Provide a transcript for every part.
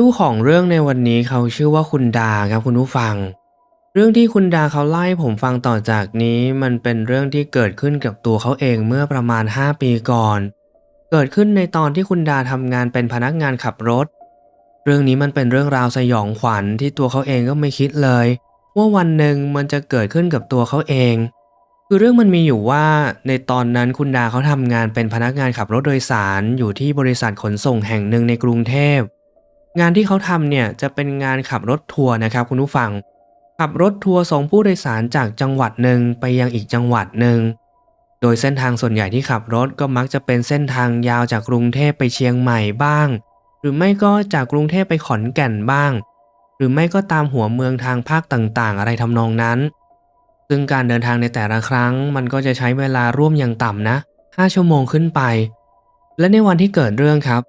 เจ้ของเรื่องในวันนี้เขาชื่อว่าคุณดาครับคุณผู้ฟัง เรื่องที่คุณดาเขาเล่าให้ผมฟังต่อจากนี้มันเป็นเรื่องที่เกิดขึ้นกับตัวเขาเองเมื่อประมาณ 5 ปีก่อน เกิดขึ้นในตอนที่คุณดาทำงานเป็นพนักงานขับรถ เรื่องนี้มันเป็นเรื่องราวสยองขวัญที่ตัวเขาเองก็ไม่คิดเลย ว่าวันหนึ่งมันจะเกิดขึ้นกับตัวเขาเอง คือเรื่องมันมีอยู่ว่าในตอนนั้นคุณดาเขาทำงานเป็นพนักงานขับรถโดยสารอยู่ที่บริษัทขนส่งแห่งหนึ่งในกรุงเทพ งานที่เขาทำเนี่ยจะเป็นงานขับรถทัวร์นะครับคุณผู้ฟัง ขับรถทัวร์ส่งผู้โดยสารจากจังหวัดหนึ่งไปยังอีกจังหวัดหนึ่ง โดยเส้นทางส่วนใหญ่ที่ขับรถก็มักจะเป็นเส้นทางยาวจากกรุงเทพไปเชียงใหม่บ้าง หรือไม่ก็จากกรุงเทพไปขอนแก่นบ้าง หรือไม่ก็ตามหัวเมืองทางภาคต่างๆ อะไรทำนองนั้น ซึ่งการเดินทางในแต่ละครั้ง มันก็จะใช้เวลาร่วมอย่างต่ำนะ5ชั่วโมงขึ้นไป และในวันที่เกิดเรื่องครับ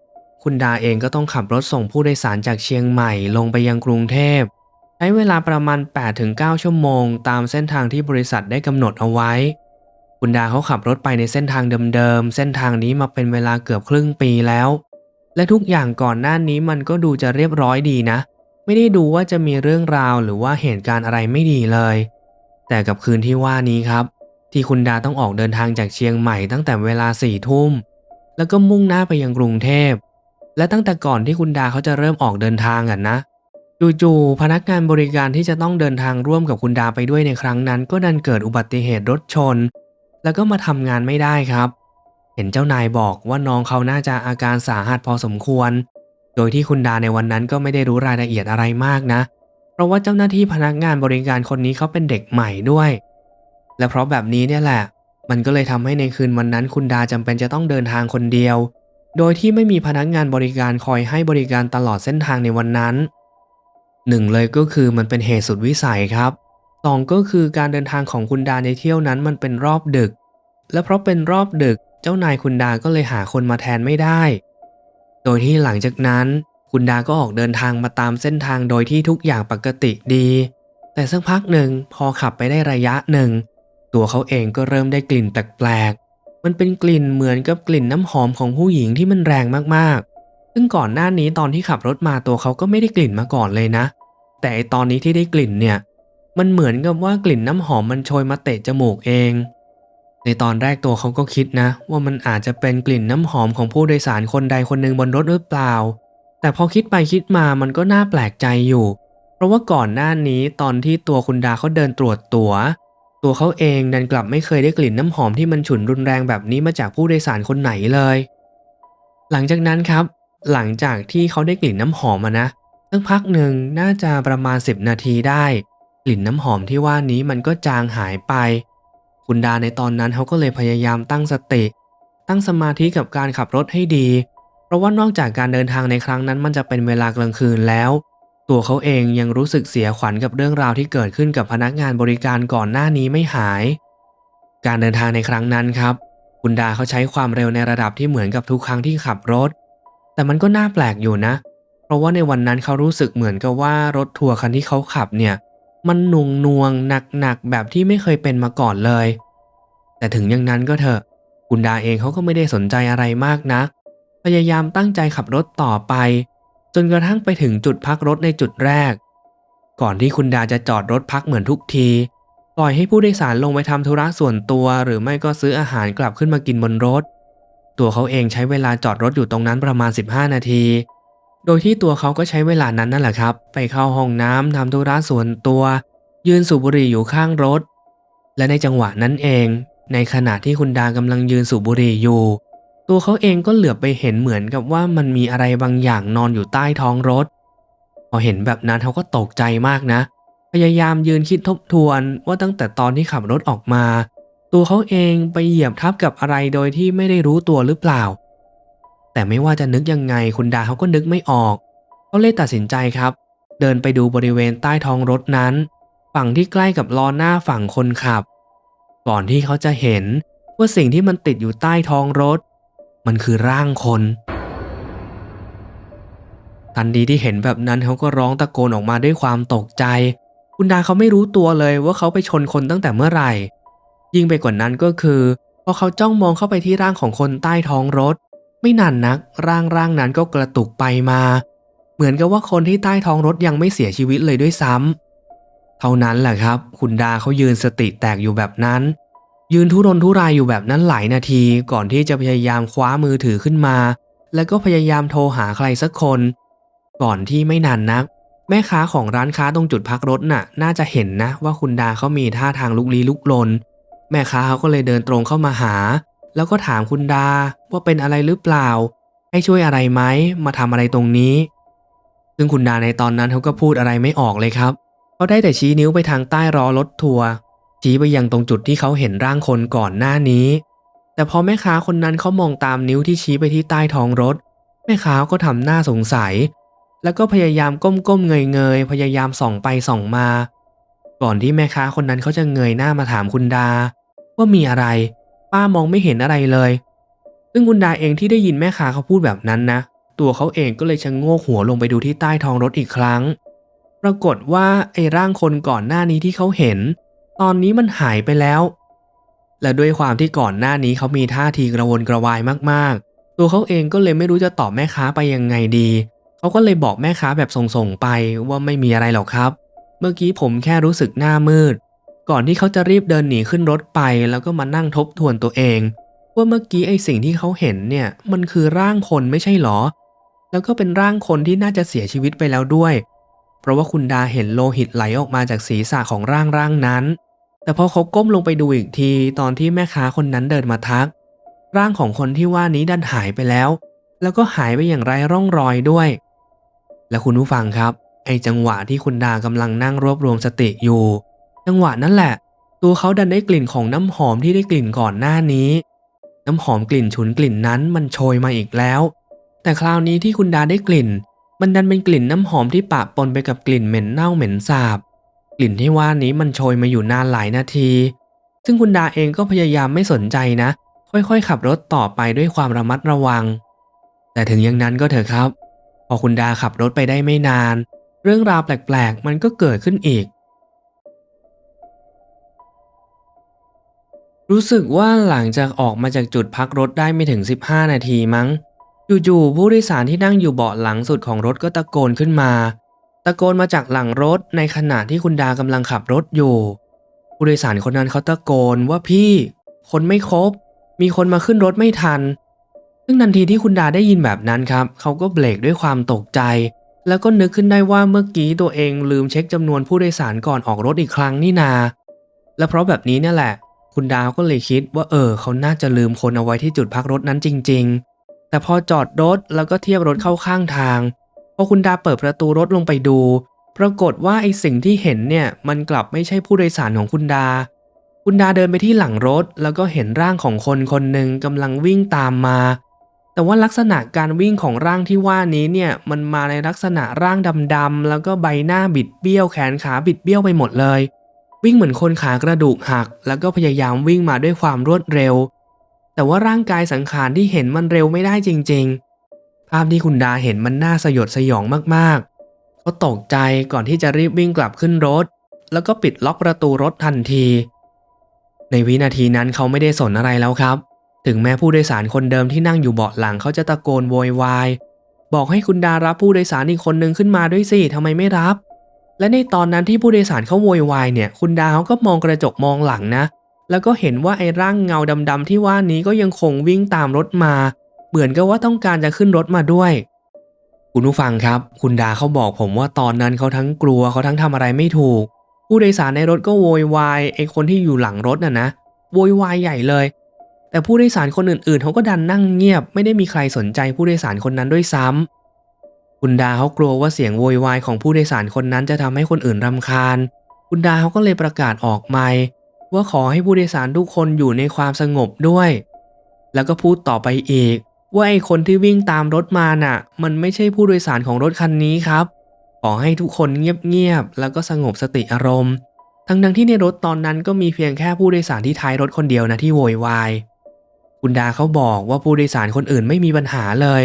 คุณดาเองก็ต้องขับรถส่งผู้โดยสารจากเชียงใหม่ลงไปยังกรุงเทพ ใช้เวลาประมาณ 8-9 ชั่วโมง ตามเส้นทางที่บริษัทได้กำหนดเอาไว้ คุณดาเขาขับรถไปในเส้นทางเดิมๆ เส้นทางนี้มาเป็นเวลาเกือบครึ่งปีแล้ว และทุกอย่างก่อนหน้านี้มันก็ดูจะเรียบร้อยดีนะ ไม่ได้ดูว่าจะมีเรื่องราวหรือว่าเหตุการณ์อะไรไม่ดีเลย แต่กับคืนที่ว่านี้ครับ ที่คุณดาต้องออกเดินทางจากเชียงใหม่ตั้งแต่เวลาสี่ทุ่ม แล้วก็มุ่งหน้าไปยังกรุงเทพ และตั้งแต่ก่อนที่คุณดาเขาจะเริ่มออกเดินทางกันนะจู่ๆพนักงานบริการที่จะต้องเดินทางร่วมกับคุณดาไปด้วยในครั้งนั้น ก็ดันเกิดอุบัติเหตุรถชน แล้วก็มาทำงานไม่ได้ครับ เห็นเจ้านายบอกว่าน้องเขาน่าจะอาการสาหัสพอสมควร โดยที่คุณดาในวันนั้นก็ไม่ได้รู้รายละเอียดอะไรมากนะ เพราะว่าเจ้าหน้าที่พนักงานบริการคนนี้เขาเป็นเด็กใหม่ด้วย และเพราะแบบนี้เนี่ยแหละ มันก็เลยทำให้ในคืนวันนั้นคุณดาจำเป็นจะต้องเดินทางคนเดียว โดยที่ไม่มีพนักงานบริการคอยให้บริการตลอดเส้นทางในวันนั้นหนึ่งเลยก็คือมันเป็นเหตุสุดวิสัยครับสองก็คือการเดินทางของคุณดาในเที่ยวนั้นมันเป็นรอบดึก และเพราะเป็นรอบดึกเจ้านายคุณดาก็เลยหาคนมาแทนไม่ได้ โดยที่หลังจากนั้น คุณดาก็ออกเดินทางมาตามเส้นทางโดยที่ทุกอย่างปกติดี แต่สักพักหนึ่งพอขับไปได้ระยะหนึ่ง ตัวเขาเองก็เริ่มได้กลิ่นแปลกๆ มันเป็นกลิ่นเหมือนกับกลิ่นน้ำหอมของผู้หญิงที่มันแรงมากๆ ซึ่งก่อนหน้านี้ตอนที่ขับรถมาตัวเขาก็ไม่ได้กลิ่นมาก่อนเลยนะ แต่ตอนนี้ที่ได้กลิ่นเนี่ย มันเหมือนกับว่ากลิ่นน้ำหอมมันโชยมาเตะจมูกเอง ในตอนแรกตัวเขาก็คิดนะ ว่ามันอาจจะเป็นกลิ่นน้ำหอมของผู้โดยสารคนใดคนหนึ่งบนรถหรือเปล่า แต่พอคิดไปคิดมามันก็น่าแปลกใจอยู่ เพราะว่าก่อนหน้านี้ตอนที่ตัวคุณดาเขาเดินตรวจตัว ตัวเขาเองดันกลับไม่เคยได้กลิ่นน้ำหอมที่มันฉุนรุนแรงแบบนี้มาจากผู้โดยสารคนไหนเลย หลังจากนั้นครับ หลังจากที่เขาได้กลิ่นน้ำหอมมานะสักพักหนึ่งน่าจะประมาณ 10 นาทีได้ กลิ่นน้ำหอมที่ว่านี้มันก็จางหายไป คุณดาในตอนนั้นเขาก็เลยพยายามตั้งสติ ตั้งสมาธิกับการขับรถให้ดี เพราะว่านอกจากการเดินทางในครั้งนั้นมันจะเป็นเวลากลางคืนแล้ว ตัวเขาเองยังรู้สึกเสียขวัญกับเรื่องราวที่เกิดขึ้นกับพนักงานบริการก่อนหน้านี้ไม่หาย การเดินทางในครั้งนั้นครับ คุณดาเขาใช้ความเร็วในระดับที่เหมือนกับทุกครั้งที่ขับรถ แต่มันก็น่าแปลกอยู่นะ เพราะว่าในวันนั้นเขารู้สึกเหมือนกับว่ารถทัวร์คันที่เขาขับเนี่ย มันหน่วงนวงหนักหนักๆแบบที่ไม่เคยเป็นมาก่อนเลย แต่ถึงอย่างนั้นก็เถอะ คุณดาเองเขาก็ไม่ได้สนใจอะไรมากนัก พยายามตั้งใจขับรถต่อไป จนกระทั่งไปถึงจุดพักรถในจุดแรก ก่อนที่คุณดาจะจอดรถพักเหมือนทุกที ปล่อยให้ผู้โดยสารลงไปทำธุระส่วนตัว หรือไม่ก็ซื้ออาหารกลับขึ้นมากินบนรถ ตัวเขาเองใช้เวลาจอดรถอยู่ตรงนั้นประมาณ 15 นาที โดยที่ตัวเขาก็ใช้เวลานั้นนั่นแหละครับ ไปเข้าห้องน้ำทำธุระส่วนตัว ยืนสูบบุหรี่อยู่ข้างรถ และในจังหวะนั้นเอง ในขณะที่คุณดากำลังยืนสูบบุหรี่อยู่ ตัวเขาเองก็เหลือบไปเห็นเหมือนกับว่ามันมีอะไรบางอย่างนอนอยู่ใต้ท้องรถ พอเห็นแบบนั้นเขาก็ตกใจมากนะ พยายามยืนคิดทบทวนว่าตั้งแต่ตอนที่ขับรถออกมา ตัวเขาเองไปเหยียบทับกับอะไรโดยที่ไม่ได้รู้ตัวหรือเปล่า แต่ไม่ว่าจะนึกยังไงคุณดาเขาก็นึกไม่ออกเขาเลยตัดสินใจครับ เดินไปดูบริเวณใต้ท้องรถนั้น ฝั่งที่ใกล้กับล้อหน้าฝั่งคนขับ ก่อนที่เขาจะเห็นว่าสิ่งที่มันติดอยู่ใต้ท้องรถ มันคือร่างคนทันทีที่เห็นแบบนั้นเขาก็ร้องตะโกนออกมาด้วยความตกใจ คุณดาเขาไม่รู้ตัวเลยว่าเขาไปชนคนตั้งแต่เมื่อไหร่ ยิ่งไปกว่านั้นก็คือพอเขาจ้องมองเข้าไปที่ร่างของคนใต้ท้องรถ ไม่นานนัก ร่างร่างนั้นก็กระตุกไปมา เหมือนกับว่าคนที่ใต้ท้องรถยังไม่เสียชีวิตเลยด้วยซ้ำเท่านั้นแหละครับ คุณดาเขายืนสติแตกอยู่แบบนั้น ยืนทุรนทุรายอยู่แบบนั้นหลายนาทีก่อนที่จะพยายามคว้ามือถือขึ้นมา แล้วก็พยายามโทรหาใครสักคน ก่อนที่ไม่นานนัก แม่ค้าของร้านค้าตรงจุดพักรถน่ะ น่าจะเห็นนะว่าคุณดาเขามีท่าทางลุกลี้ลุกลน แม่ค้าเขาก็เลยเดินตรงเข้ามาหา แล้วก็ถามคุณดาว่าเป็นอะไรหรือเปล่า ให้ช่วยอะไรไหมมาทำอะไรตรงนี้ ซึ่งคุณดาในตอนนั้นเขาก็พูดอะไรไม่ออกเลยครับเขาได้แต่ชี้นิ้วไปทางใต้ล้อรถทัวร์ ชี้ไปยังตรงจุดที่เขาเห็นร่างคนก่อนหน้านี้ แต่พอแม่ค้าคนนั้นเขามองตามนิ้วที่ชี้ไปที่ใต้ท้องรถ แม่ค้าก็ทำหน้าสงสัย แล้วก็พยายามก้มๆเงยๆพยายามส่องไปส่องมา ก่อนที่แม่ค้าคนนั้นเขาจะเงยหน้ามาถามคุณดา ว่ามีอะไร ป้ามองไม่เห็นอะไรเลย ซึ่งคุณดาเองที่ได้ยินแม่ค้าเขาพูดแบบนั้นนะ ตัวเขาเองก็เลยชะโงกหัวลงไปดูที่ใต้ท้องรถอีกครั้ง ปรากฏว่าไอ้ร่างคนก่อนหน้านี้ที่เขาเห็น ตอนนี้มันหายไปแล้ว และด้วยความที่ก่อนหน้านี้เขามีท่าทีกระวนกระวายมากๆ ตัวเขาเองก็เลยไม่รู้จะตอบแม่ค้าไปยังไงดี เขาก็เลยบอกแม่ค้าแบบส่งๆไปว่าไม่มีอะไรหรอกครับ เมื่อกี้ผมแค่รู้สึกหน้ามืด ก่อนที่เขาจะรีบเดินหนีขึ้นรถไปแล้วก็มานั่งทบทวนตัวเองว่าเมื่อกี้ไอ้สิ่งที่เขาเห็นเนี่ยมันคือร่างคนไม่ใช่หรอ แล้วก็เป็นร่างคนที่น่าจะเสียชีวิตไปแล้วด้วย เพราะว่าคุณดาเห็นโลหิตไหลออกมาจากศีรษะของร่างร่างนั้น แต่พอเขาก้มลงไปดูอีกทีตอนที่แม่ค้าคนนั้นเดินมาทัก ร่างของคนที่ว่านี้ดันหายไปแล้ว แล้วก็หายไปอย่างไร้ร่องรอยด้วย และคุณผู้ฟังครับ ไอจังหวะที่คุณดากำลังนั่งรวบรวมสติอยู่ จังหวะนั้นแหละ ตัวเขาดันได้กลิ่นของน้ำหอมที่ได้กลิ่นก่อนหน้านี้ น้ำหอมกลิ่นฉุนกลิ่นนั้นมันโชยมาอีกแล้ว แต่คราวนี้ที่คุณดาได้กลิ่น มันดันเป็นกลิ่นน้ำหอมที่ปะปนไปกับกลิ่นเหม็นเน่าเหม็นสาบ กลิ่นที่ว่านี้มันโชยมาอยู่นานหลายนาที ซึ่งคุณดาเองก็พยายามไม่สนใจนะ ค่อยๆ ขับรถต่อไปด้วยความระมัดระวัง แต่ถึงอย่างนั้นก็เถอะครับ พอคุณดาขับรถไปได้ไม่นาน เรื่องราวแปลกๆ มันก็เกิดขึ้นอีก รู้สึกว่าหลังจากออกมาจากจุดพักรถได้ไม่ถึง 15 นาทีมั้ง จู่ๆผู้โดยสารที่นั่งอยู่เบาะหลังสุดของรถก็ตะโกนขึ้นมา ตะโกนมาจากหลังรถในขณะที่คุณดากำลังขับรถอยู่ ผู้โดยสารคนนั้นเขาตะโกนว่าพี่คนไม่ครบ มีคนมาขึ้นรถไม่ทัน ซึ่งทันทีที่คุณดาได้ยินแบบนั้นครับ เขาก็เบรกด้วยความตกใจ แล้วก็นึกขึ้นได้ว่าเมื่อกี้ตัวเองลืมเช็คจำนวนผู้โดยสารก่อนออกรถอีกครั้งนี่นา และเพราะแบบนี้เนี่ยแหละ คุณดาวก็เลยคิดว่าเออ เขาน่าจะลืมคนเอาไว้ที่จุดพักรถนั้นจริง ๆ แต่พอจอดรถแล้วก็เทียบรถเข้าข้างทาง อคุณดาเปิดประตูรถลงไปดู ปรากฏว่าไอสิ่งที่เห็นเนี่ยมันกลับไม่ใช่ผู้โดยสารของคุณดา คุณดาเดินไปที่หลังรถ แล้วก็เห็นร่างของคนคนหนึ่งกำลังวิ่งตามมา แต่ว่าลักษณะการวิ่งของร่างที่ว่านี้เนี่ยมันมาในลักษณะร่างดำๆแล้วก็ใบหน้าบิดเบี้ยวแขนขาบิดเบี้ยวไปหมดเลย วิ่งเหมือนคนขากระดูกหัก แล้วก็พยายามวิ่งมาด้วยความรวดเร็ว แต่ว่าร่างกายสังขารที่เห็นมันเร็วไม่ได้จริง ๆ ภาพที่คุณดาเห็นมันน่าสยดสยองมากๆ เขาตกใจก่อนที่จะรีบวิ่งกลับขึ้นรถ แล้วก็ปิดล็อกประตูรถทันที ในวินาทีนั้นเขาไม่ได้สนอะไรแล้วครับ ถึงแม้ผู้โดยสารคนเดิมที่นั่งอยู่เบาะหลังเขาจะตะโกนโวยวายบอกให้คุณดารับผู้โดยสารอีกคนนึงขึ้นมาด้วยสิทำไมไม่รับ และในตอนนั้นที่ผู้โดยสารเขาโวยวายเนี่ย คุณดาเขาก็มองกระจกมองหลังนะ แล้วก็เห็นว่าไอ้ร่างเงาดำๆที่ว่านี้ก็ยังคงวิ่งตามรถมา เหมือนกับว่าต้องการจะขึ้นรถมาด้วย คุณผู้ฟังครับ คุณดาเขาบอกผมว่าตอนนั้นเขาทั้งกลัวเขาทั้งทำอะไรไม่ถูก ผู้โดยสารในรถก็โวยวายไอ้คนที่อยู่หลังรถน่ะนะโวยวายใหญ่เลย แต่ผู้โดยสารคนอื่นๆเขาก็ดันนั่งเงียบ ไม่ได้มีใครสนใจผู้โดยสารคนนั้นด้วยซ้ำคุณดาเขากลัวว่าเสียงโวยวายของผู้โดยสารคนนั้นจะทำให้คนอื่นรำคาญ คุณดาเขาก็เลยประกาศออกไมค์ว่าขอให้ผู้โดยสารทุกคนอยู่ในความสงบด้วย แล้วก็พูดต่อไปอีก ว่าไอคนที่วิ่งตามรถมาน่ะ มันไม่ใช่ผู้โดยสารของรถคันนี้ครับ ขอให้ทุกคนเงียบๆแล้วก็สงบสติอารมณ์ ทั้งๆที่ในรถตอนนั้นก็มีเพียงแค่ผู้โดยสารที่ท้ายรถคนเดียวนะที่โวยวาย คุณดาเขาบอกว่าผู้โดยสารคนอื่นไม่มีปัญหาเลย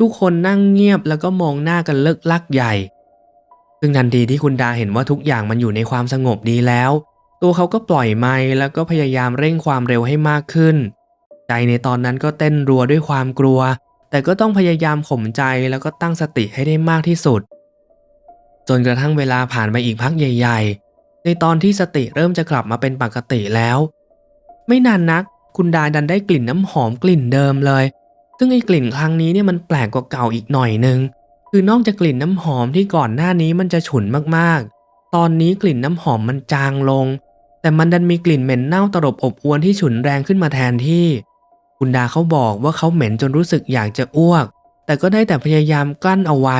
ทุกคนนั่งเงียบแล้วก็มองหน้ากันเลิกลักใหญ่ ซึ่งทันทีที่คุณดาเห็นว่าทุกอย่างมันอยู่ในความสงบดีแล้ว ตัวเขาก็ปล่อยไม้แล้วก็พยายามเร่งความเร็วให้มากขึ้น ใจในตอนนั้นก็เต้นรัวด้วยความกลัว แต่ก็ต้องพยายามข่มใจแล้วก็ตั้งสติให้ได้มากที่สุด จนกระทั่งเวลาผ่านไปอีกพักใหญ่ ๆ ในตอนที่สติเริ่มจะกลับมาเป็นปกติแล้ว ไม่นานนัก คุณดาดันได้กลิ่นน้ำหอมกลิ่นเดิมเลย ซึ่งไอ้กลิ่นครั้งนี้เนี่ยมันแปลกกว่าเก่าอีกหน่อยนึงคือนอกจากกลิ่นน้ำหอมที่ก่อนหน้านี้มันจะฉุนมากๆ ตอนนี้กลิ่นน้ำหอมมันจางลง แต่มันดันมีกลิ่นเหม็นเน่าตลบอบอวนที่ฉุนแรงขึ้นมาแทนที่ คุณดาเขาบอกว่าเขาเหม็นจนรู้สึกอยากจะอ้วก แต่ก็ได้แต่พยายามกลั้นเอาไว้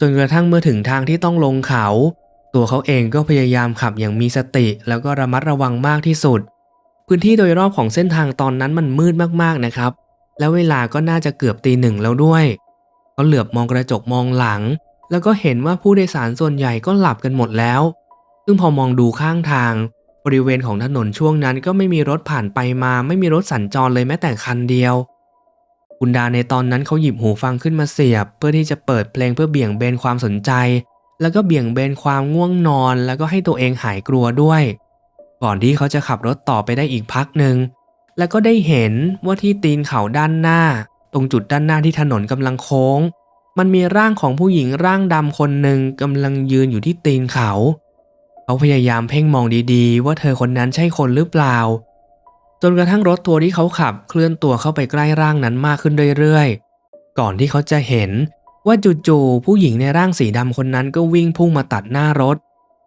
จนกระทั่งเมื่อถึงทางที่ต้องลงเขา ตัวเขาเองก็พยายามขับอย่างมีสติ แล้วก็ระมัดระวังมากที่สุด พื้นที่โดยรอบของเส้นทางตอนนั้นมันมืดมากๆนะครับ แล้วเวลาก็น่าจะเกือบตีหนึ่งแล้วด้วยเขาเหลือบมองกระจกมองหลัง แล้วก็เห็นว่าผู้โดยสารส่วนใหญ่ก็หลับกันหมดแล้ว ซึ่งพอมองดูข้างทาง บริเวณของถนนช่วงนั้นก็ไม่มีรถผ่านไปมา ไม่มีรถสัญจรเลยแม้แต่คันเดียว คุณดาในตอนนั้นเขาหยิบหูฟังขึ้นมาเสียบ เพื่อที่จะเปิดเพลงเพื่อเบี่ยงเบนความสนใจ แล้วก็เบี่ยงเบนความง่วงนอน แล้วก็ให้ตัวเองหายกลัวด้วย ก่อนที่เขาจะขับรถต่อไปได้อีกพักหนึ่งแล้วก็ได้เห็นว่าที่ตีนเขาด้านหน้า ตรงจุดด้านหน้าที่ถนนกำลังโค้ง มันมีร่างของผู้หญิงร่างดำคนหนึ่งกำลังยืนอยู่ที่ตีนเขา เขาพยายามเพ่งมองดีๆ ว่าเธอคนนั้นใช่คนหรือเปล่า จนกระทั่งรถทัวร์ที่เขาขับเคลื่อนตัวเข้าไปใกล้ร่างนั้นมากขึ้นเรื่อยๆ ก่อนที่เขาจะเห็นว่าจู่ๆผู้หญิงในร่างสีดำคนนั้นก็วิ่งพุ่งมาตัดหน้ารถ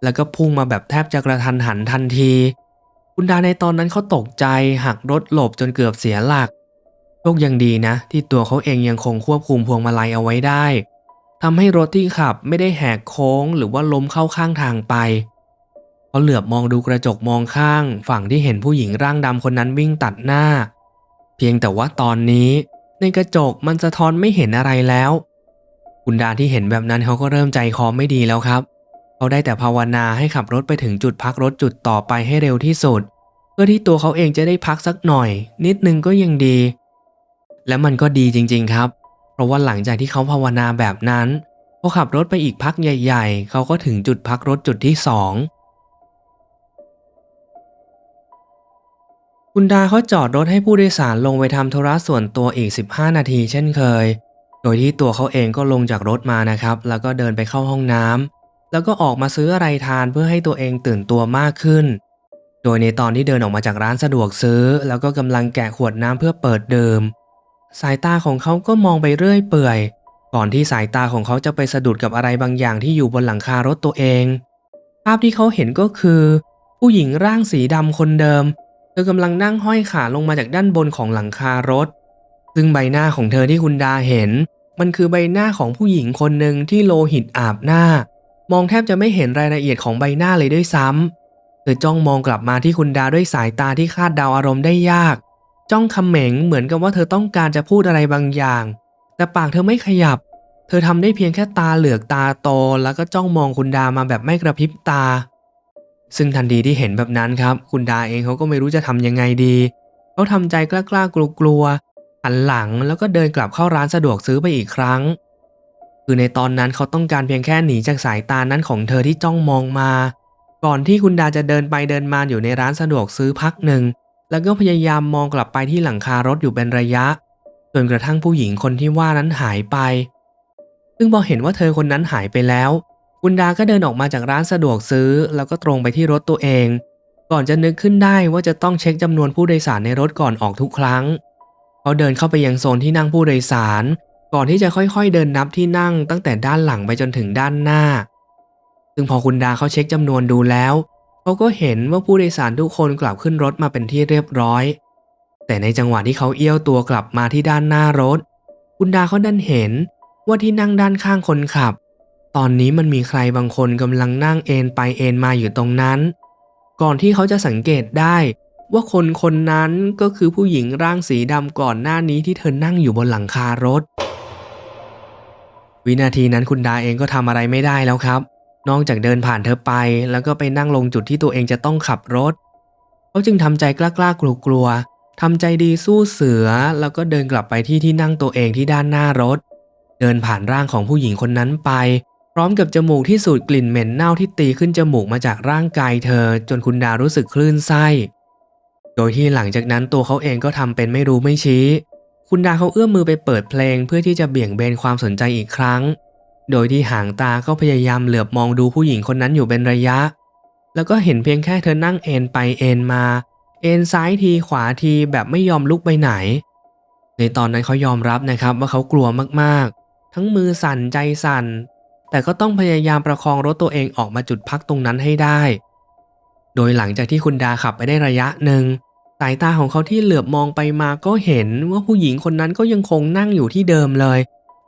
แล้วก็พุ่งมาแบบแทบจะกระทันหันทันที คุณดาในตอนนั้นเขาตกใจหักรถหลบจนเกือบเสียหลักโชคยังดีนะ ที่ตัวเขาเองยังคงควบคุมพวงมาลัยเอาไว้ได้ทำให้รถที่ขับไม่ได้แหกโค้ง หรือว่าล้มเข้าข้างทางไป เขาเหลือบมองดูกระจกมองข้าง ฝั่งที่เห็นผู้หญิงร่างดำคนนั้นวิ่งตัดหน้า เพียงแต่ว่าตอนนี้ ในกระจกมันสะท้อนไม่เห็นอะไรแล้ว คุณดาที่เห็นแบบนั้นเขาก็เริ่มใจคอไม่ดีแล้วครับ เขาได้แต่ภาวนาให้ขับรถไปถึงจุดพักรถจุดต่อไปให้เร็วที่สุด เพื่อที่ตัวเขาเองจะได้พักสักหน่อย นิดนึงก็ยังดี และมันก็ดีจริง ๆครับ เพราะว่าหลังจากที่เขาภาวนาแบบนั้นพอขับรถไปอีกพักใหญ่ ๆ เขาก็ถึงจุดพักรถจุดที่สอง คุณดาเขาจอดรถให้ผู้โดยสารลงไปทำธุระส่วนตัวอีก 15 นาทีเช่นเคย โดยที่ตัวเขาเองก็ลงจากรถมานะครับ แล้วก็เดินไปเข้าห้องน้ำแล้วก็ออกมาซื้ออะไรทานเพื่อให้ตัวเองตื่นตัวมากขึ้น โดยในตอนที่เดินออกมาจากร้านสะดวกซื้อ แล้วก็กำลังแกะขวดน้ำเพื่อเปิดดื่มสายตาของเขาก็มองไปเรื่อยเปื่อย ก่อนที่สายตาของเขาจะไปสะดุดกับอะไรบางอย่างที่อยู่บนหลังคารถตัวเอง ภาพที่เขาเห็นก็คือ ผู้หญิงร่างสีดำคนเดิม ธอกำลังนั่งห้อยขาลงมาจากด้านบนของหลังคารถ ซึ่งใบหน้าของเธอที่คุณดาเห็น มันคือใบหน้าของผู้หญิงคนหนึ่งที่โลหิตอาบหน้า มองแทบจะไม่เห็นรายละเอียดของใบหน้าเลยด้วยซ้ำเธอจ้องมองกลับมาที่คุณดาด้วยสายตาที่คาดเดาอารมณ์ได้ยาก จ้องคำเหม็งเหมือนกับว่าเธอต้องการจะพูดอะไรบางอย่าง แต่ปากเธอไม่ขยับ เธอทำได้เพียงแค่ตาเหลือกตาโตแล้วก็จ้องมองคุณดามาแบบไม่กระพริบตา ซึ่งทันทีที่เห็นแบบนั้นครับ คุณดาเองเขาก็ไม่รู้จะทำยังไงดี เขาทำใจกล้าๆกลัวๆหันหลังแล้วก็เดินกลับเข้าร้านสะดวกซื้อไปอีกครั้ง คือในตอนนั้นเขาต้องการเพียงแค่หนีจากสายตานั้นของเธอที่จ้องมองมา ก่อนที่คุณดาจะเดินไปเดินมาอยู่ในร้านสะดวกซื้อพักหนึ่ง แล้วก็พยายามมองกลับไปที่หลังคารถอยู่เป็นระยะ จนกระทั่งผู้หญิงคนที่ว่านั้นหายไป ซึ่งพอเห็นว่าเธอคนนั้นหายไปแล้ว คุณดาก็เดินออกมาจากร้านสะดวกซื้อ แล้วก็ตรงไปที่รถตัวเอง ก่อนจะนึกขึ้นได้ว่าจะต้องเช็คจำนวนผู้โดยสารในรถก่อนออกทุกครั้ง เขาเดินเข้าไปยังโซนที่นั่งผู้โดยสาร ก่อนที่จะค่อยๆเดินนับที่นั่งตั้งแต่ด้านหลังไปจนถึงด้านหน้า ซึ่งพอคุณดาเขาเช็คจำนวนดูแล้วเขาก็เห็นว่าผู้โดยสารทุกคนกลับขึ้นรถมาเป็นที่เรียบร้อย แต่ในจังหวะที่เขาเอี้ยวตัวกลับมาที่ด้านหน้ารถ คุณดาเขาดันเห็นว่าที่นั่งด้านข้างคนขับ ตอนนี้มันมีใครบางคนกำลังนั่งเอนไปเอนมาอยู่ตรงนั้น ก่อนที่เขาจะสังเกตได้ว่าคนคนนั้นก็คือผู้หญิงร่างสีดำก่อนหน้านี้ที่เธอนั่งอยู่บนหลังคารถ วินาทีนั้นคุณดาเองก็ทำอะไรไม่ได้แล้วครับ นอกจากเดินผ่านเธอไป แล้วก็ไปนั่งลงจุดที่ตัวเองจะต้องขับรถ เขาจึงทำใจกล้าๆกลัวๆทำใจดีสู้เสือ แล้วก็เดินกลับไปที่ที่นั่งตัวเองที่ด้านหน้ารถ เดินผ่านร่างของผู้หญิงคนนั้นไป ร้อมกับจมูกที่สูดกลิ่นเหม็นเน่าที่ตีขึ้นจมูกมาจากร่างกายเธอ จนคุณดารู้สึกคลื่นไส้ โดยที่หลังจากนั้นตัวเขาเองก็ทำเป็นไม่รู้ไม่ชี้ คุณดาเขาเอื้อมมือไปเปิดเพลงเพื่อที่จะเบี่ยงเบนความสนใจอีกครั้ง โดยที่หางตาก็พยายามเหลือบมองดูผู้หญิงคนนั้นอยู่เป็นระยะ แล้วก็เห็นเพียงแค่เธอนั่งเอนไปเอนมา เอนซ้ายทีขวาทีแบบไม่ยอมลุกไปไหน ในตอนนั้นเขายอมรับนะครับว่าเขากลัวมากๆ ทั้งมือสั่นใจสั่น แต่ก็ต้องพยายามประคองรถตัวเองออกมาจุดพักตรงนั้นให้ได้ โดยหลังจากที่คุณดาขับไปได้ระยะหนึ่งสายตาของเขาที่เหลือบมองไปมาก็เห็นว่าผู้หญิงคนนั้นก็ยังคงนั่งอยู่ที่เดิมเลย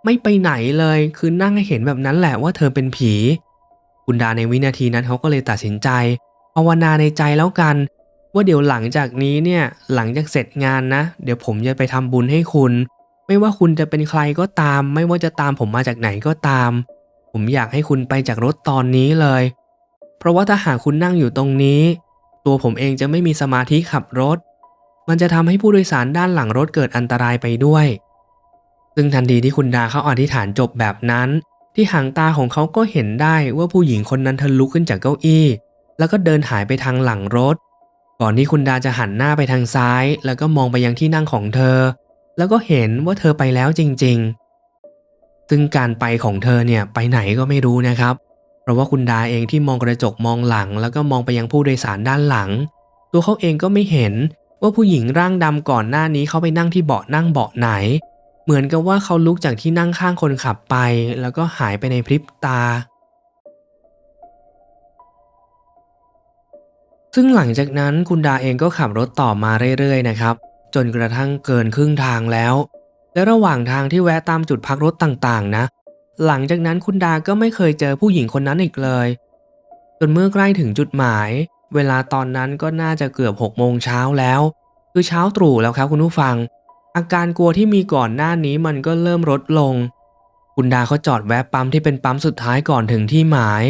ไม่ไปไหนเลยคือนั่งให้เห็นแบบนั้นแหละว่าเธอเป็นผี คุณดาในวินาทีนั้นเขาก็เลยตัดสินใจภาวนาในใจแล้วกัน ว่าเดี๋ยวหลังจากนี้เนี่ยหลังจากเสร็จงานนะ เดี๋ยวผมจะไปทำบุญให้คุณ ไม่ว่าคุณจะเป็นใครก็ตาม ไม่ว่าจะตามผมมาจากไหนก็ตาม ผมอยากให้คุณไปจากรถตอนนี้เลย เพราะว่าถ้าหากคุณนั่งอยู่ตรงนี้ ตัวผมเองจะไม่มีสมาธิขับรถ มันจะทำให้ผู้โดยสารด้านหลังรถเกิดอันตรายไปด้วย ซึ่งทันทีที่คุณดาเขาอธิษฐานจบแบบนั้น ที่หางตาของเขาก็เห็นได้ว่าผู้หญิงคนนั้นเธอลุกขึ้นจากเก้าอี้ แล้วก็เดินหายไปทางหลังรถ ก่อนที่คุณดาจะหันหน้าไปทางซ้าย แล้วก็มองไปยังที่นั่งของเธอ แล้วก็เห็นว่าเธอไปแล้วจริง ๆ ซึ่งการไปของเธอเนี่ยไปไหนก็ไม่รู้นะครับ เพราะว่าคุณดาเองที่มองกระจกมองหลัง แล้วก็มองไปยังผู้โดยสารด้านหลัง ตัวเขาเองก็ไม่เห็นว่าผู้หญิงร่างดำก่อนหน้านี้เขาไปนั่งที่เบาะนั่งเบาะไหน เหมือนกับว่าเขาลุกจากที่นั่งข้างคนขับไป แล้วก็หายไปในพริบตา ซึ่งหลังจากนั้นคุณดาเองก็ขับรถต่อมาเรื่อยๆนะครับ จนกระทั่งเกินครึ่งทางแล้ว และระหว่างทางที่แวะตามจุดพักรถต่างๆ นะ หลังจากนั้นคุณดาก็ไม่เคยเจอผู้หญิงคนนั้นอีกเลย จนเมื่อใกล้ถึงจุดหมาย เวลาตอนนั้นก็น่าจะเกือบ6โมงเช้าแล้ว คือเช้าตรู่แล้วครับคุณผู้ฟัง อาการกลัวที่มีก่อนหน้านี้มันก็เริ่มลดลง คุณดาเขาจอดแวะปั๊มที่เป็นปั๊มสุดท้ายก่อนถึงที่หมาย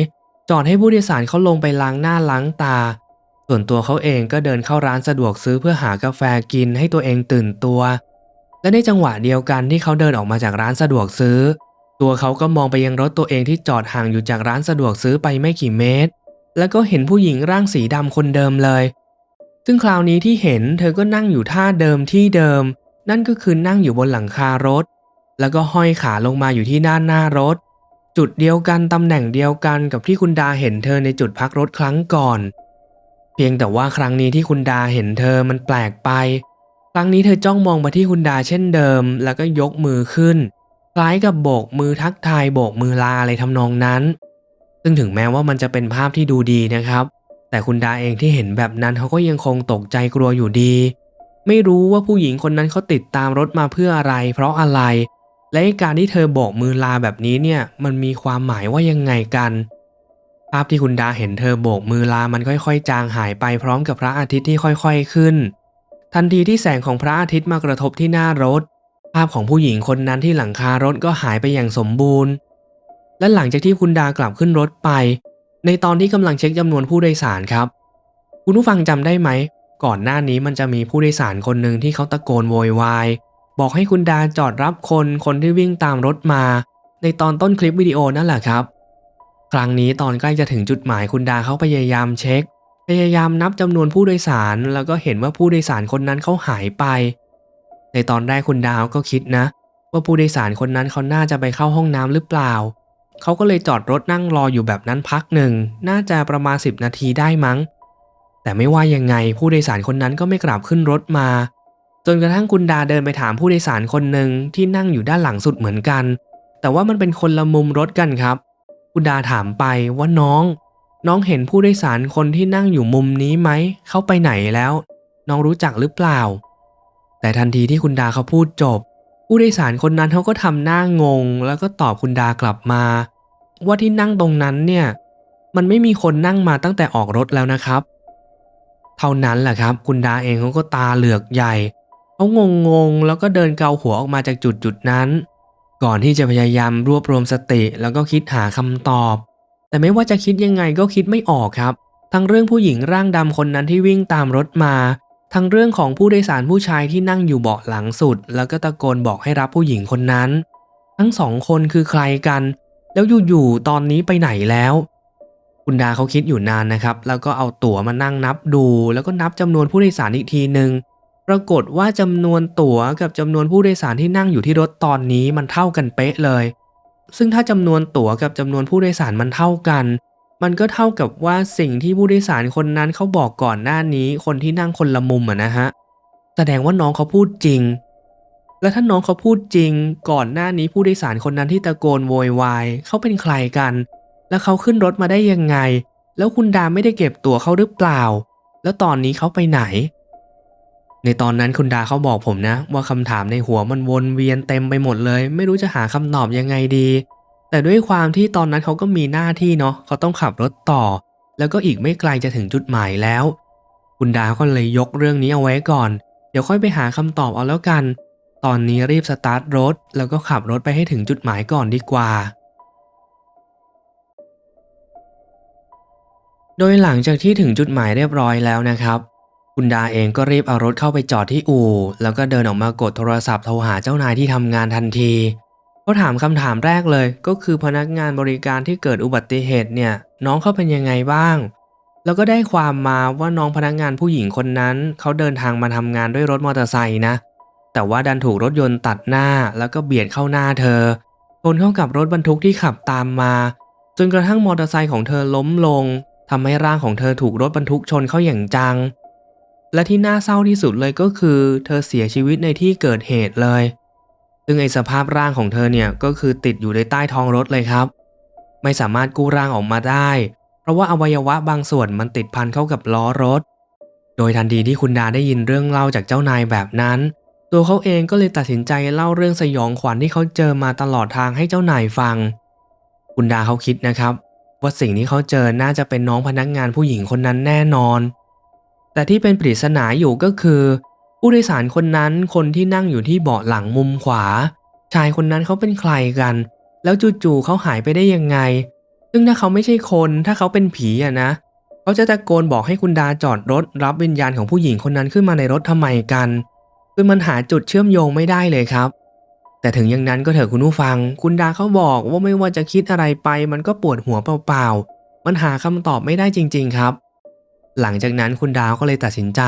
จอดให้ผู้โดยสารเขาลงไปล้างหน้าล้างตา ส่วนตัวเขาเองก็เดินเข้าร้านสะดวกซื้อเพื่อหากาแฟกินให้ตัวเองตื่นตัว และในจังหวะเดียวกันที่เขาเดินออกมาจากร้านสะดวกซื้อ ตัวเขาก็มองไปยังรถตัวเองที่จอดห่างอยู่จากร้านสะดวกซื้อไปไม่กี่เมตร แล้วก็เห็นผู้หญิงร่างสีดำคนเดิมเลย ซึ่งคราวนี้ที่เห็นเธอก็นั่งอยู่ท่าเดิมที่เดิม นั่นก็คือนั่งอยู่บนหลังคารถ แล้วก็ห้อยขาลงมาอยู่ที่ด้านหน้ารถ จุดเดียวกันตำแหน่งเดียวกันกับที่คุณดาเห็นเธอในจุดพักรถครั้งก่อน เพียงแต่ว่าครั้งนี้ที่คุณดาเห็นเธอมันแปลกไป ครั้งนี้เธอจ้องมองมาที่คุณดาเช่นเดิม แล้วก็ยกมือขึ้น คล้ายกับโบกมือทักทายโบกมือลาอะไรทำนองนั้น ซึ่งถึงแม้ว่ามันจะเป็นภาพที่ดูดีนะครับ แต่คุณดาเองที่เห็นแบบนั้นเขาก็ยังคงตกใจกลัวอยู่ดี ไม่รู้ว่าผู้หญิงคนนั้นเขาติดตามรถมาเพื่ออะไร เพราะอะไร และการที่เธอโบกมือลาแบบนี้เนี่ยมันมีความหมายว่ายังไงกันภาพที่คุณดาเห็นเธอโบกมือลามันค่อยๆ จางหายไปพร้อมกับพระอาทิตย์ที่ค่อย ๆขึ้น ทันทีที่แสงของพระอาทิตย์มากระทบที่หน้ารถ ภาพของผู้หญิงคนนั้นที่หลังคารถก็หายไปอย่างสมบูรณ์ และหลังจากที่คุณดากลับขึ้นรถไป ในตอนที่กำลังเช็คจำนวนผู้โดยสารครับ คุณผู้ฟังจำได้ไหม ก่อนหน้านี้มันจะมีผู้โดยสารคนหนึ่งที่เขาตะโกนโวยวายบอกให้คุณดาจอดรับคนคนที่วิ่งตามรถมา ในตอนต้นคลิปวิดีโอนั่นแหละครับ ครั้งนี้ตอนใกล้จะถึงจุดหมายคุณดาเขาพยายามเช็ค พยายามนับจำนวนผู้โดยสารแล้วก็เห็นว่าผู้โดยสารคนนั้นเขาหายไป ในตอนแรกคุณดาวก็คิดนะ ว่าผู้โดยสารคนนั้นเขาน่าจะไปเข้าห้องน้ำหรือเปล่า เขาก็เลยจอดรถนั่งรออยู่แบบนั้นพักหนึ่ง น่าจะประมาณ 10 นาทีได้มั้ง แต่ไม่ว่ายังไงผู้โดยสารคนนั้นก็ไม่กลับขึ้นรถมา จนกระทั่งคุณดาเดินไปถามผู้โดยสารคนหนึ่งที่นั่งอยู่ด้านหลังสุดเหมือนกัน แต่ว่ามันเป็นคนละมุมรถกันครับ คุณดาถามไปว่าน้อง น้องเห็นผู้โดยสารคนที่นั่งอยู่มุมนี้ไหม เขาไปไหนแล้ว น้องรู้จักหรือเปล่า แต่ทันทีที่คุณดาเขาพูดจบ ผู้โดยสารคนนั้นเขาก็ทำหน้างง แล้วก็ตอบคุณดากลับมา ว่าที่นั่งตรงนั้นเนี่ย มันไม่มีคนนั่งมาตั้งแต่ออกรถแล้วนะครับ เท่านั้นแหละครับ คุณดาเองเขาก็ตาเหลือกใหญ่เขางงงๆแล้วก็เดินเกาหัวออกมาจากจุดจุดนั้น ก่อนที่จะพยายามรวบรวมสติแล้วก็คิดหาคำตอบ แต่ไม่ว่าจะคิดยังไงก็คิดไม่ออกครับ ทั้งเรื่องผู้หญิงร่างดำคนนั้นที่วิ่งตามรถมา ทั้งเรื่องของผู้โดยสารผู้ชายที่นั่งอยู่เบาะหลังสุด แล้วก็ตะโกนบอกให้รับผู้หญิงคนนั้น ทั้งสองคนคือใครกัน แล้วอยู่ๆตอนนี้ไปไหนแล้ว คุณดาเขาคิดอยู่นานนะครับ แล้วก็เอาตั๋วมานั่งนับดู แล้วก็นับจำนวนผู้โดยสารอีกทีหนึ่งปปรากฏว่าจำนวนตั๋วกับจำนวนผู้โดยสารที่นั่งอยู่ที่รถตอนนี้มันเท่ากันเป๊ะเลย ซึ่งถ้าจำนวนตั๋วกับจำนวนผู้โดยสารมันเท่ากัน มันก็เท่ากับว่าสิ่งที่ผู้โดยสารคนนั้นเขาบอกก่อนหน้านี้ คนที่นั่งคนละมุมอะนะฮะ แสดงว่าน้องเขาพูดจริง และถ้าน้องเขาพูดจริง ก่อนหน้านี้ผู้โดยสารคนนั้นที่ตะโกนโวยวายเขาเป็นใครกัน แล้วเขาขึ้นรถมาได้ยังไง แล้วคุณดาไม่ได้เก็บตั๋วเขาหรือเปล่า แล้วตอนนี้เขาไปไหน ในตอนนั้นคุณดาเขาบอกผมนะ ว่าคำถามในหัวมันวนเวียนเต็มไปหมดเลย ไม่รู้จะหาคำตอบยังไงดี แต่ด้วยความที่ตอนนั้นเขาก็มีหน้าที่เนาะเขาต้องขับรถต่อ แล้วก็อีกไม่ไกลจะถึงจุดหมายแล้ว คุณดาก็เลยยกเรื่องนี้เอาไว้ก่อน เดี๋ยวค่อยไปหาคำตอบเอาแล้วกัน ตอนนี้รีบสตาร์ทรถ แล้วก็ขับรถไปให้ถึงจุดหมายก่อนดีกว่า โดยหลังจากที่ถึงจุดหมายเรียบร้อยแล้วนะครับ คุณดาเองก็รีบเอารถเข้าไปจอดที่อู่ แล้วก็เดินออกมากดโทรศัพท์โทรหาเจ้านายที่ทำงานทันทีเขาถามคำถามแรกเลย ก็คือพนักงานบริการที่เกิดอุบัติเหตุเนี่ย น้องเขาเป็นยังไงบ้าง แล้วก็ได้ความมาว่าน้องพนักงานผู้หญิงคนนั้นเขาเดินทางมาทำงานด้วยรถมอเตอร์ไซค์นะ แต่ว่าดันถูกรถยนต์ตัดหน้าแล้วก็เบียดเข้าหน้าเธอชนเข้ากับรถบรรทุกที่ขับตามมา จนกระทั่งมอเตอร์ไซค์ของเธอล้มลงทำให้ร่างของเธอถูกรถบรรทุกชนเข้าอย่างจัง และที่น่าเศร้าที่สุดเลยก็คือ เธอเสียชีวิตในที่เกิดเหตุเลย ซึ่งไอสภาพร่างของเธอเนี่ยก็คือติดอยู่ในใต้ท้องรถเลยครับ ไม่สามารถกู้ร่างออกมาได้ เพราะว่าอวัยวะบางส่วนมันติดพันเข้ากับล้อรถ โดยทันทีที่คุณดาได้ยินเรื่องเล่าจากเจ้านายแบบนั้น ตัวเขาเองก็เลยตัดสินใจเล่าเรื่องสยองขวัญที่เขาเจอมาตลอดทางให้เจ้านายฟัง คุณดาเขาคิดนะครับ ว่าสิ่งที่เขาเจอน่าจะเป็นน้องพนักงานผู้หญิงคนนั้นแน่นอน แต่ที่เป็นปริศนาอยู่ก็คือ ผู้โดยสารคนนั้นคนที่นั่งอยู่ที่เบาะหลังมุมขวา ชายคนนั้นเขาเป็นใครกัน แล้วจู่ๆเขาหายไปได้ยังไง ซึ่งถ้าเขาไม่ใช่คนถ้าเขาเป็นผีอะนะเขาจะตะโกนบอกให้คุณดาจอดรถ รับวิญญาณของผู้หญิงคนนั้นขึ้นมาในรถทำไมกันคือมันหาจุดเชื่อมโยงไม่ได้เลยครับ แต่ถึงอย่างนั้นก็เถอะคุณผู้ฟัง คุณดาเขาบอกว่าไม่ว่าจะคิดอะไรไป มันก็ปวดหัวเปล่าๆมันหาคำตอบไม่ได้จริง ๆ ครับ หลังจากนั้นคุณดาวก็เลยตัดสินใจ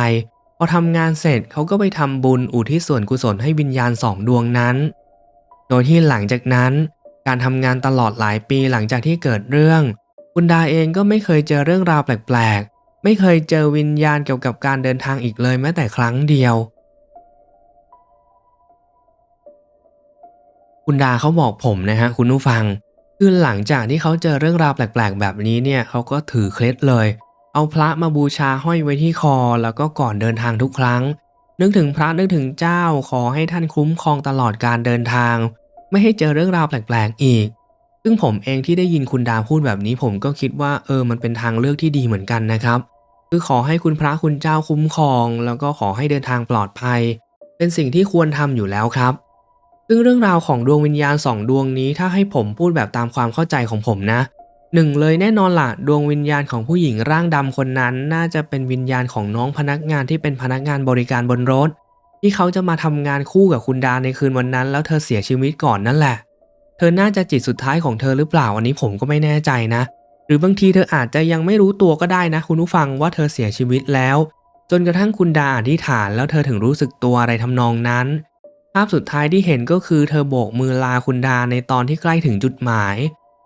พอทำงานเสร็จเขาก็ไปทำบุญอุทิศส่วนกุศลให้วิญญาณสองดวงนั้น โดยที่หลังจากนั้น การทำงานตลอดหลายปีหลังจากที่เกิดเรื่อง คุณดาเองก็ไม่เคยเจอเรื่องราวแปลกๆ ไม่เคยเจอวิญญาณเกี่ยวกับการเดินทางอีกเลยแม้แต่ครั้งเดียว คุณดาเขาบอกผมนะฮะคุณผู้ฟังคือหลังจากที่เขาเจอเรื่องราวแปลกๆ แบบนี้เนี่ยเขาก็ถือเคล็ดเลย เอาพระมาบูชาห้อยไว้ที่คอแล้วก็ก่อนเดินทางทุกครั้ง นึกถึงพระนึกถึงเจ้าขอให้ท่านคุ้มครองตลอดการเดินทาง ไม่ให้เจอเรื่องราวแปลกๆอีก ซึ่งผมเองที่ได้ยินคุณดาพูดแบบนี้ ผมก็คิดว่าเออมันเป็นทางเลือกที่ดีเหมือนกันนะครับ คือขอให้คุณพระคุณเจ้าคุ้มครอง แล้วก็ขอให้เดินทางปลอดภัย เป็นสิ่งที่ควรทำอยู่แล้วครับซึ่งเรื่องราวของดวงวิญญาณสองดวงนี้ถ้าให้ผมพูดแบบตามความเข้าใจของผมนะ หนึ่งเลยแน่นอนล่ะ ดวงวิญญาณของผู้หญิงร่างดำคนนั้น น่าจะเป็นวิญญาณของน้องพนักงานที่เป็นพนักงานบริการบนรถ ที่เขาจะมาทำงานคู่กับคุณดาในคืนวันนั้น แล้วเธอเสียชีวิตก่อนนั่นแหละ เธอน่าจะจิตสุดท้ายของเธอหรือเปล่าอันนี้ผมก็ไม่แน่ใจนะ หรือบางทีเธออาจจะยังไม่รู้ตัวก็ได้นะ คุณผู้ฟังว่าเธอเสียชีวิตแล้ว จนกระทั่งคุณดาอธิษฐานแล้วเธอถึงรู้สึกตัวอะไรทำนองนั้น ภาพสุดท้ายที่เห็นก็คือเธอโบกมือลาคุณดาในตอนที่ใกล้ถึงจุดหมาย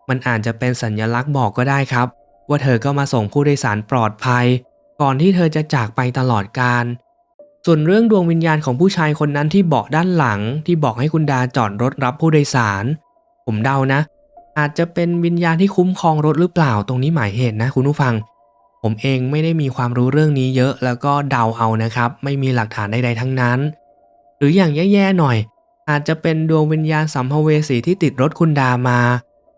มันอาจจะเป็นสัญลักษณ์บอกก็ได้ครับ ว่าเธอก็มาส่งผู้โดยสารปลอดภัย ก่อนที่เธอจะจากไปตลอดกาลส่วนเรื่องดวงวิญญาณของผู้ชายคนนั้นที่เบาะด้านหลัง ที่บอกให้คุณดาจอดรถรับผู้โดยสาร ผมเดานะ อาจจะเป็นวิญญาณที่คุ้มครองรถหรือเปล่าตรงนี้หมายเหตุนะ คุณผู้ฟัง ผมเองไม่ได้มีความรู้เรื่องนี้เยอะแล้วก็เดาเอานะครับ ไม่มีหลักฐานใดๆทั้งนั้น หรืออย่างแย่ๆหน่อยอาจจะเป็นดวงวิญญาณสัมภเวสีที่ติดรถคุณดามา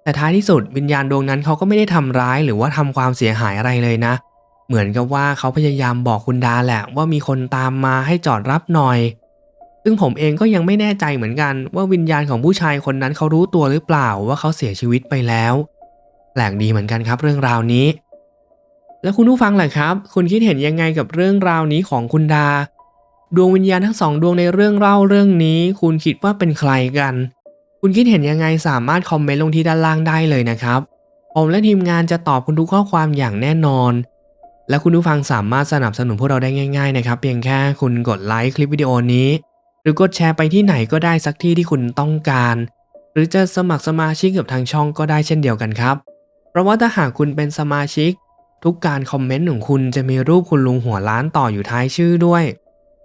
แต่ท้ายที่สุดวิญญาณดวงนั้นเขาก็ไม่ได้ทำร้ายหรือว่าทำความเสียหายอะไรเลยนะ เหมือนกับว่าเขาพยายามบอกคุณดาแหละว่ามีคนตามมาให้จอดรับหน่อย ซึ่งผมเองก็ยังไม่แน่ใจเหมือนกันว่าวิญญาณของผู้ชายคนนั้นเขารู้ตัวหรือเปล่าว่าเขาเสียชีวิตไปแล้ว แปลกดีเหมือนกันครับเรื่องราวนี้ แล้วคุณผู้ฟังล่ะครับ คุณคิดเห็นยังไงกับเรื่องราวนี้ของคุณดา ดวงวิญญาณทั้งสองดวงในเรื่องเล่าเรื่องนี้ คุณคิดว่าเป็นใครกัน คุณคิดเห็นยังไงสามารถคอมเมนต์ลงที่ด้านล่างได้เลยนะครับ ผมและทีมงานจะตอบคุณทุกข้อความอย่างแน่นอน และคุณผู้ฟังสามารถสนับสนุนพวกเราได้ง่าย ๆ นะครับ เพียงแค่คุณกดไลค์คลิปวิดีโอนี้ หรือกดแชร์ไปที่ไหนก็ได้สักที่ที่คุณต้องการ หรือจะสมัครสมาชิกกับทางช่องก็ได้เช่นเดียวกันครับ เพราะว่าถ้าหากคุณเป็นสมาชิก ทุกการคอมเมนต์ของคุณจะมีรูปคุณลุงหัวล้านต่ออยู่ท้ายชื่อด้วย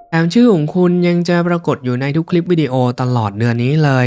แถมชื่อของคุณยังจะปรากฏอยู่ในทุกคลิปวิดีโอตลอดเดือนนี้เลย